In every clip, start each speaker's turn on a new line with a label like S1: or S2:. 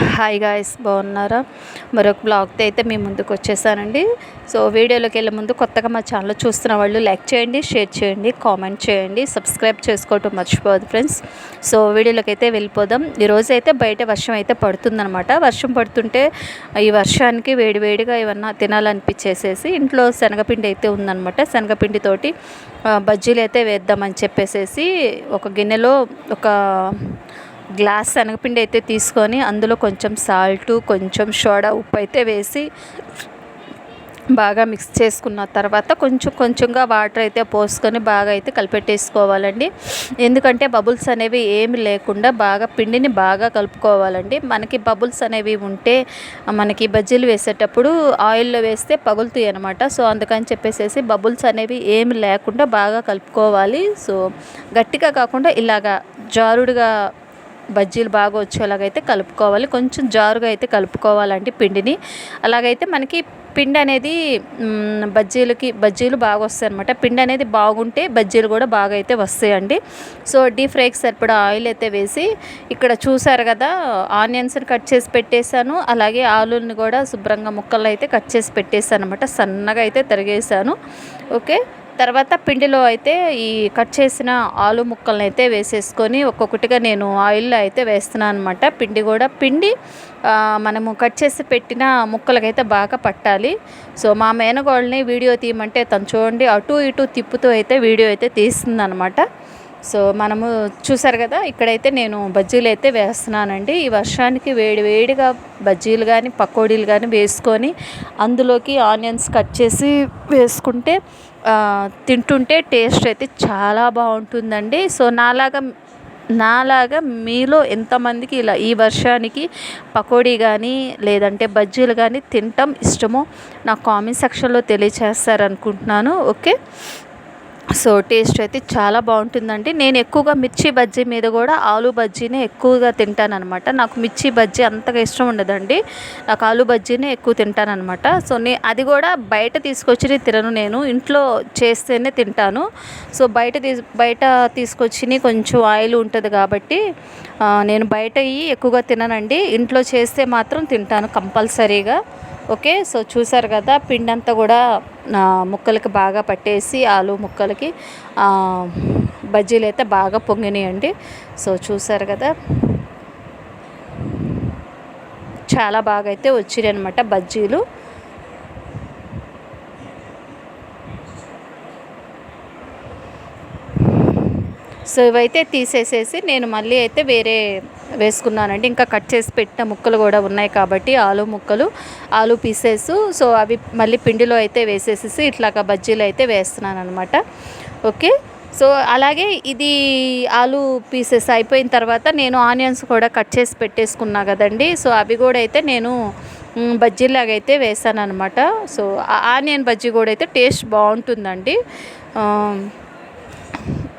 S1: Hi guys బాగున్నారా? మరొక బ్లాగ్తో అయితే మీ ముందుకు వచ్చేసానండి. సో వీడియోలోకి వెళ్ళే ముందు కొత్తగా మా ఛానల్ చూస్తున్న వాళ్ళు లైక్ చేయండి షేర్ చేయండి కామెంట్ చేయండి సబ్స్క్రైబ్ చేసుకోవటం మర్చిపోదు ఫ్రెండ్స్ సో వీడియోలోకి అయితే వెళ్ళిపోదాం. ఈరోజు అయితే బయట వర్షం అయితే పడుతుందనమాట వర్షం పడుతుంటే ఈ వర్షానికి వేడివేడిగా ఏమన్నా తినాలనిపించేసేసి ఇంట్లో శనగపిండి అయితే ఉందనమాట శనగపిండితోటి బజ్జీలు అయితే వేద్దామని చెప్పేసేసి ఒక గిన్నెలో ఒక గ్లాస్ శనగపిండి అయితే తీసుకొని అందులో కొంచెం సాల్ట్ కొంచెం సోడా ఉప్పు అయితే వేసి బాగా మిక్స్ చేసుకున్న తర్వాత కొంచెం కొంచెంగా వాటర్ అయితే పోసుకొని బాగా అయితే కలిపెట్టేసుకోవాలండి. ఎందుకంటే బబుల్స్ అనేవి ఏమి లేకుండా బాగా పిండిని బాగా కలుపుకోవాలండి. మనకి బబుల్స్ అనేవి ఉంటే మనకి బజ్జీలు వేసేటప్పుడు ఆయిల్లో వేస్తే పగులుతాయి అనమాట సో అందుకని చెప్పేసి బబుల్స్ అనేవి ఏమి లేకుండా బాగా కలుపుకోవాలి. సో గట్టిగా కాకుండా ఇలాగా జారుడుగా బజ్జీలు బాగా వచ్చేలాగైతే కలుపుకోవాలి. కొంచెం జారుగా అయితే కలుపుకోవాలండి పిండిని. అలాగైతే మనకి పిండి అనేది బజ్జీలకి బజ్జీలు బాగా వస్తాయి అనమాట పిండి అనేది బాగుంటే బజ్జీలు కూడా బాగా అయితే వస్తాయండి. సో డీప్ ఫ్రైకి సరిపడా ఆయిల్ అయితే వేసి ఇక్కడ చూసారు కదా ఆనియన్స్ని కట్ చేసి పెట్టేశాను. అలాగే ఆలుని కూడా శుభ్రంగా ముక్కలు అయితే కట్ చేసి పెట్టేశాను అనమాట సన్నగా అయితే తరిగేసాను ఓకే? తర్వాత పిండిలో అయితే ఈ కట్ చేసిన ఆలు ముక్కలను అయితే వేసేసుకొని ఒక్కొక్కటిగా నేను ఆయిల్లో అయితే వేస్తున్నాను అనమాట పిండి కూడా పిండి మనము కట్ చేసి పెట్టిన ముక్కలకైతే బాగా పట్టాలి. సో మా మేనగోళ్ళని వీడియో తీయమంటే తను చూడండి అటు ఇటు తిప్పుతూ అయితే వీడియో అయితే తీస్తుంది అనమాట సో మనము చూసారు కదా ఇక్కడైతే నేను బజ్జీలు అయితే వేస్తున్నానండి. ఈ వర్షానికి వేడి వేడిగా బజ్జీలు కానీ పకోడీలు కానీ వేసుకొని అందులోకి ఆనియన్స్ కట్ చేసి వేసుకుంటే తింటుంటే టేస్ట్ అయితే చాలా బాగుంటుందండి. సో నాలాగా నాలాగా మీలో ఎంతమందికి ఇలా ఈ వర్షానికి పకోడీ కానీ లేదంటే బజ్జీలు కానీ తినటం ఇష్టమో నా కామెంట్ సెక్షన్లో తెలియచేస్తారనుకుంటున్నాను. ఓకే? సో టేస్ట్ అయితే చాలా బాగుంటుందండి. నేను ఎక్కువగా మిర్చి బజ్జీ మీద కూడా ఆలు బజ్జీనే ఎక్కువగా తింటానమాట నాకు మిర్చి బజ్జీ అంతగా ఇష్టం ఉండదండి. నాకు ఆలు బజ్జీనే ఎక్కువ తింటానమాట సో నే అది కూడా బయట తీసుకొచ్చి తినను నేను. ఇంట్లో చేస్తేనే తింటాను. సో బయట తీ బయట తీసుకొచ్చి కొంచెం ఆయిల్ ఉంటుంది కాబట్టి నేను బయట ఎక్కువగా తిననండి. ఇంట్లో చేస్తే మాత్రం తింటాను కంపల్సరీగా. ఓకే సో చూసారు కదా పిండి అంతా కూడా ముక్కలకి బాగా పట్టేసి ఆలు ముక్కలకి బజ్జీలు అయితే బాగా పొంగినాయండి. సో చూసారు కదా చాలా బాగా అయితే వచ్చినాయి అనమాట బజ్జీలు. సో ఇవైతే తీసేసేసి నేను మళ్ళీ అయితే వేరే వేసుకున్నానండి. ఇంకా కట్ చేసి పెట్టిన ముక్కలు కూడా ఉన్నాయి కాబట్టి ఆలు ముక్కలు ఆలు పీసెస్ సో అవి మళ్ళీ పిండిలో అయితే వేసేసేసి ఇట్లాగా బజ్జీలు అయితే వేస్తున్నాను అనమాట ఓకే? సో అలాగే ఇది ఆలు పీసెస్ అయిపోయిన తర్వాత నేను ఆనియన్స్ కూడా కట్ చేసి పెట్టేసుకున్నా కదండి. సో అవి కూడా అయితే నేను బజ్జీలాగా అయితే వేసాను అనమాట సో ఆనియన్ బజ్జీ కూడా అయితే టేస్ట్ బాగుంటుందండి.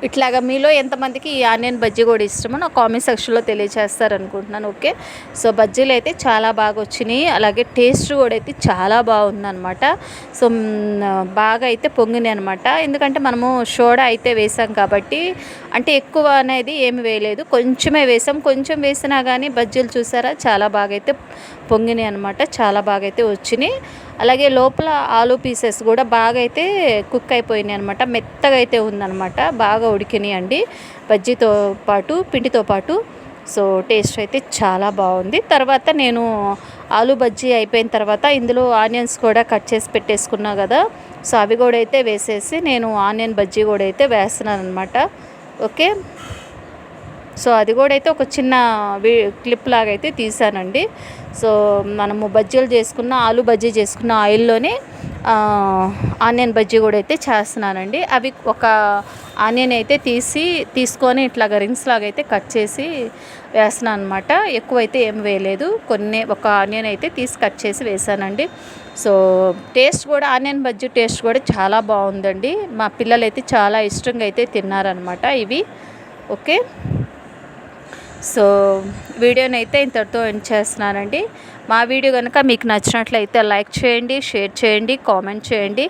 S1: ఇట్లాగా మీలో ఎంతమందికి ఈ ఆనియన్ బజ్జీ కూడా ఇష్టమో నా కామెంట్ సెక్షన్లో తెలియజేస్తారు అనుకుంటున్నాను ఓకే? సో బజ్జీలు అయితే చాలా బాగా వచ్చినాయి. అలాగే టేస్ట్ కూడా అయితే చాలా బాగుందనమాట సో బాగా అయితే పొంగినాయి అనమాట ఎందుకంటే మనము సోడా అయితే వేసాం కాబట్టి అంటే ఎక్కువ అనేది ఏమి వేయలేదు. కొంచెమే వేసాం. కొంచెం వేసినా కానీ బజ్జీలు చూసారా? చాలా బాగా అయితే పొంగినాయి అనమాట చాలా బాగా అయితే వచ్చినాయి. అలాగే లోపల ఆలు పీసెస్ కూడా బాగా అయితే కుక్ అయిపోయినాయి అనమాట మెత్తగా అయితే ఉందనమాట బాగా ఉడికినాయి అండి. బజ్జీతో పాటు పిండితో పాటు. సో టేస్ట్ అయితే చాలా బాగుంది. తర్వాత నేను ఆలు బజ్జీ అయిపోయిన తర్వాత ఇందులో ఆనియన్స్ కూడా కట్ చేసి పెట్టేసుకున్నా కదా. సో అవి కూడా అయితే వేసేసి నేను ఆనియన్ బజ్జీ కూడా అయితే వేస్తున్నాను అనమాట ఓకే? సో అది కూడా అయితే ఒక చిన్న క్లిప్ లాగా అయితే తీసానండి. సో మనము బజ్జీలు చేసుకున్న ఆలు బజ్జీ చేసుకున్న ఆయిల్లోనే ఆనియన్ బజ్జీ కూడా అయితే చేస్తున్నానండి. అవి ఒక ఆనియన్ అయితే తీసి తీసుకొని ఇట్లాగ రింగ్స్ లాగా అయితే కట్ చేసి వేస్తున్నాను అనమాట ఎక్కువైతే ఏం వేయలేదు. కొన్ని ఒక ఆనియన్ అయితే తీసి కట్ చేసి వేసానండి. సో టేస్ట్ కూడా ఆనియన్ బజ్జీ టేస్ట్ కూడా చాలా బాగుందండి. మా పిల్లలు అయితే చాలా ఇష్టంగా అయితే తిన్నారనమాట ఇవి. ఓకే? సో వీడియోని అయితే ఇంతటితో ఎండ్ చేస్తున్నానండి. మా వీడియో కనుక మీకు నచ్చినట్లయితే లైక్ చేయండి షేర్ చేయండి కామెంట్ చేయండి.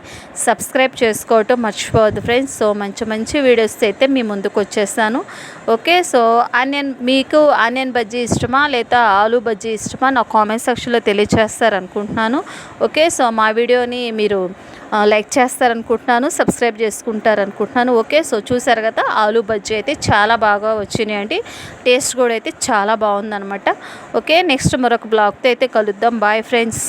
S1: సబ్స్క్రైబ్ చేసుకోవటం మర్చిపోవద్దు ఫ్రెండ్స్. సో మంచి మంచి వీడియోస్ అయితే మీ ముందుకు వచ్చేసాను ఓకే సో ఆనియన్ మీకు ఆనియన్ బజ్జీ ఇష్టమా లేదా ఆలు బజ్జీ ఇష్టమా నా కామెంట్ సెక్షన్లో తెలియచేస్తారనుకుంటున్నాను. ఓకే సో మా వీడియోని మీరు లైక్ చేస్తారనుకుంటున్నాను సబ్స్క్రైబ్ చేసుకుంటారు అనుకుంటున్నాను ఓకే సో చూసారు కదా ఆలు బజ్జీ అయితే చాలా బాగా వచ్చినాయండి. టేస్ట్ కూడా అయితే చాలా బాగుందన్నమాట. ఓకే నెక్స్ట్ మరొక బ్లాగ్తో అయితే కలుద్దాం. Bye friends